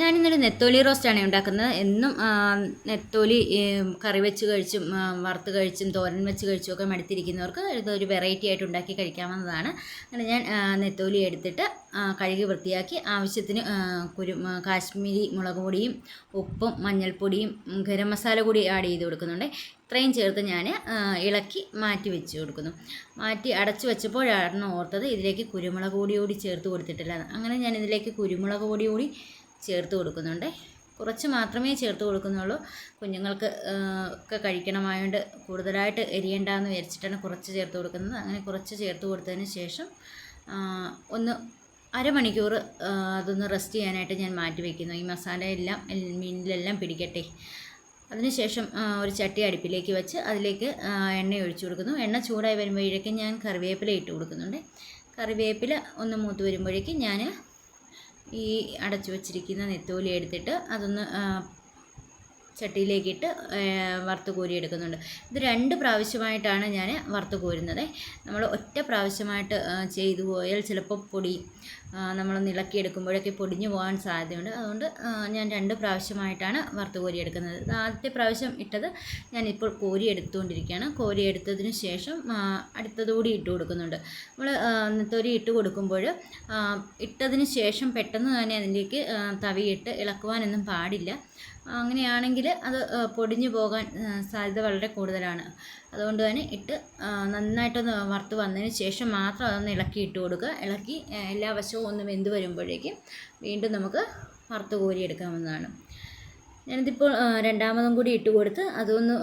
ഞാനിന്നൊരു നെത്തോലി റോസ്റ്റാണ് ഉണ്ടാക്കുന്നത്. എന്നും നെത്തോലി കറി വെച്ച് കഴിച്ചും വറുത്ത് കഴിച്ചും തോരൻ വെച്ച് കഴിച്ചും ഒക്കെ മടുത്തിരിക്കുന്നവർക്ക് ഇതൊരു വെറൈറ്റി ആയിട്ട് ഉണ്ടാക്കി കഴിക്കാവുന്നതാണ്. അങ്ങനെ ഞാൻ നെത്തോലി എടുത്തിട്ട് കഴുകി വൃത്തിയാക്കി ആവശ്യത്തിന് കുരു കാശ്മീരി മുളക് പൊടിയും ഉപ്പും മഞ്ഞൾപ്പൊടിയും ഗരം മസാല കൂടി ആഡ് ചെയ്ത് കൊടുക്കുന്നുണ്ട്. ഇത്രയും ചേർത്ത് ഞാൻ ഇളക്കി മാറ്റി വെച്ച് കൊടുക്കുന്നു. മാറ്റി അടച്ചു വെച്ചപ്പോഴാണ് ഓർത്തത് ഇതിലേക്ക് കുരുമുളക് പൊടി കൂടി ചേർത്ത് കൊടുത്തിട്ടില്ല. അങ്ങനെ ഞാൻ ഇതിലേക്ക് കുരുമുളക് പൊടി കൂടി ചേർത്ത് കൊടുക്കുന്നുണ്ട്. കുറച്ച് മാത്രമേ ചേർത്ത് കൊടുക്കുന്നുള്ളൂ. കുഞ്ഞുങ്ങൾക്ക് ഒക്കെ കഴിക്കണമായതുകൊണ്ട് കൂടുതലായിട്ട് എരിയണ്ടെന്ന് വിചാരിച്ചിട്ടാണ് കുറച്ച് ചേർത്ത് കൊടുക്കുന്നത്. അങ്ങനെ കുറച്ച് ചേർത്ത് കൊടുത്തതിന് ശേഷം ഒന്ന് അരമണിക്കൂർ അതൊന്ന് റെസ്റ്റ് ചെയ്യാനായിട്ട് ഞാൻ മാറ്റി വയ്ക്കുന്നു ഈ മസാലയെല്ലാം മീനിലെല്ലാം പിടിക്കട്ടെ. അതിനുശേഷം ഒരു ചട്ടി അടുപ്പിലേക്ക് വെച്ച് അതിലേക്ക് എണ്ണ ഒഴിച്ചു കൊടുക്കുന്നു. എണ്ണ ചൂടായി വരുമ്പോഴേക്കും ഞാൻ കറിവേപ്പില ഇട്ട് കൊടുക്കുന്നുണ്ട്. കറിവേപ്പില ഒന്ന് മൂത്ത് വരുമ്പോഴേക്കും ഞാൻ ഈ അടച്ചു വച്ചിരിക്കുന്ന നെത്തോലി എടുത്തിട്ട് അതൊന്ന് ചട്ടിയിലേക്കിട്ട് വറുത്ത് കോരി എടുക്കുന്നുണ്ട്. ഇത് രണ്ട് പ്രാവശ്യമായിട്ടാണ് ഞാൻ വറുത്ത് കോരുന്നത്. നമ്മൾ ഒറ്റ പ്രാവശ്യമായിട്ട് ചെയ്തു പോയാൽ ചിലപ്പോൾ പൊടി നമ്മൾ ഇളക്കിയെടുക്കുമ്പോഴൊക്കെ പൊടിഞ്ഞു പോകാൻ സാധ്യതയുണ്ട്. അതുകൊണ്ട് ഞാൻ രണ്ട് പ്രാവശ്യമായിട്ടാണ് വറുത്ത് കോരി എടുക്കുന്നത്. ആദ്യത്തെ പ്രാവശ്യം ഇട്ടത് ഞാനിപ്പോൾ കോരി എടുത്തുകൊണ്ടിരിക്കുകയാണ്. കോരി എടുത്തതിന് ശേഷം അടുത്തതുകൂടി ഇട്ട് കൊടുക്കുന്നുണ്ട്. നമ്മൾ തൊരി ഇട്ട് കൊടുക്കുമ്പോൾ ഇട്ടതിന് ശേഷം പെട്ടെന്ന് തന്നെ അതിലേക്ക് തവിയിട്ട് ഇളക്കുവാനൊന്നും പാടില്ല. അങ്ങനെയാണെങ്കിൽ അത് പൊടിഞ്ഞു പോകാൻ സാധ്യത വളരെ കൂടുതലാണ്. അതുകൊണ്ട് തന്നെ ഇട്ട് നന്നായിട്ടൊന്ന് വറുത്ത് വന്നതിന് ശേഷം മാത്രം അതൊന്ന് ഇളക്കി ഇട്ട് കൊടുക്കുക. ഇളക്കി എല്ലാ വശവും ഒന്ന് വെന്ത് വരുമ്പോഴേക്കും വീണ്ടും നമുക്ക് വറുത്ത് കോരി എടുക്കാവുന്നതാണ്. ഞാനിതിപ്പോൾ രണ്ടാമതും കൂടി ഇട്ട് കൊടുത്ത് അതൊന്ന്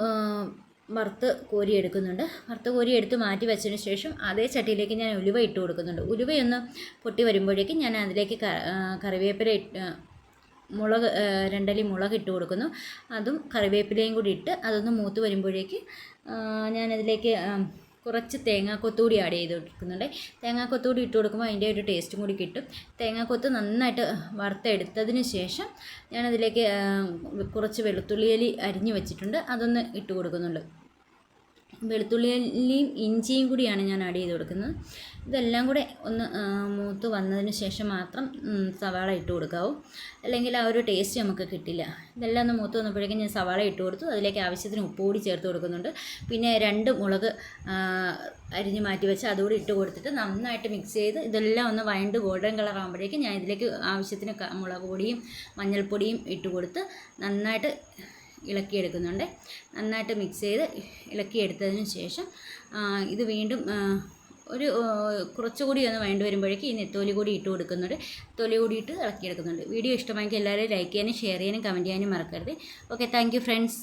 വറുത്ത് കോരി എടുക്കുന്നുണ്ട്. വറുത്ത് കോരി എടുത്ത് മാറ്റി വെച്ചതിന് ശേഷം അതേ ചട്ടിയിലേക്ക് ഞാൻ ഉലുവ ഇട്ട് കൊടുക്കുന്നുണ്ട്. ഉലുവയൊന്ന് പൊട്ടി വരുമ്പോഴേക്കും ഞാൻ അതിലേക്ക് കറിവേപ്പില ഇട്ട് മുളക് രണ്ടലി മുളക് ഇട്ട് കൊടുക്കുന്നു. അതും കറിവേപ്പിലയും കൂടി ഇട്ട് അതൊന്ന് മൂത്ത് വരുമ്പോഴേക്ക് ഞാനതിലേക്ക് കുറച്ച് തേങ്ങാക്കൊത്തുകൂടി ആഡ് ചെയ്ത് കൊടുക്കുന്നുണ്ട്. തേങ്ങാക്കൊത്തുകൂടി ഇട്ട് കൊടുക്കുമ്പോൾ അതിന്റെ ഒരു ടേസ്റ്റും കൂടി കിട്ടും. തേങ്ങാക്കൊത്ത് നന്നായിട്ട് വറുത്തെടുത്തതിന് ശേഷം ഞാനതിലേക്ക് കുറച്ച് വെളുത്തുള്ളിയലി അരിഞ്ഞു വെച്ചിട്ടുണ്ട്. അതൊന്ന് ഇട്ട് കൊടുക്കുന്നുണ്ട്. വെളുത്തുള്ളിയും ഇഞ്ചിയും കൂടിയാണ് ഞാൻ ആഡ് ചെയ്ത് കൊടുക്കുന്നത്. ഇതെല്ലാം കൂടെ ഒന്ന് മൂത്ത് വന്നതിന് ശേഷം മാത്രം സവാള ഇട്ട് കൊടുക്കാവൂ. അല്ലെങ്കിൽ ആ ഒരു ടേസ്റ്റ് നമുക്ക് കിട്ടില്ല. ഇതെല്ലാം ഒന്ന് മൂത്ത് വന്നപ്പോഴേക്കും ഞാൻ സവാള ഇട്ട് കൊടുത്തു. അതിലേക്ക് ആവശ്യത്തിന് ഉപ്പ് കൂടി ചേർത്ത് കൊടുക്കുന്നുണ്ട്. പിന്നെ രണ്ട് മുളക് അരിഞ്ഞ് മാറ്റി വെച്ച് അതുകൂടി ഇട്ട് കൊടുത്തിട്ട് നന്നായിട്ട് മിക്സ് ചെയ്ത് ഇതെല്ലാം ഒന്ന് വൈൻഡ് ഗോൾഡൻ കളർ ആകുമ്പോഴേക്കും ഞാൻ ഇതിലേക്ക് ആവശ്യത്തിന് മുളക് പൊടിയും മഞ്ഞൾപ്പൊടിയും ഇട്ട് കൊടുത്ത് നന്നായിട്ട് ഇളക്കിയെടുക്കുന്നുണ്ട്. നന്നായിട്ട് മിക്സ് ചെയ്ത് ഇളക്കിയെടുത്തതിന് ശേഷം ഇത് വീണ്ടും ഒരു കുറച്ചുകൂടി ഒന്ന് വേണ്ടി വരുമ്പോഴേക്കും ഈ നെത്തോലി കൂടി ഇട്ട് കൊടുക്കുന്നുണ്ട്. തൊലി കൂടി ഇട്ട് ഇളക്കിയെടുക്കുന്നുണ്ട്. വീഡിയോ ഇഷ്ടമായെങ്കിൽ എല്ലാവരും ലൈക്ക് ചെയ്യാനും ഷെയർ ചെയ്യാനും കമന്റ് ചെയ്യാനും മറക്കരുത്. Okay thank friends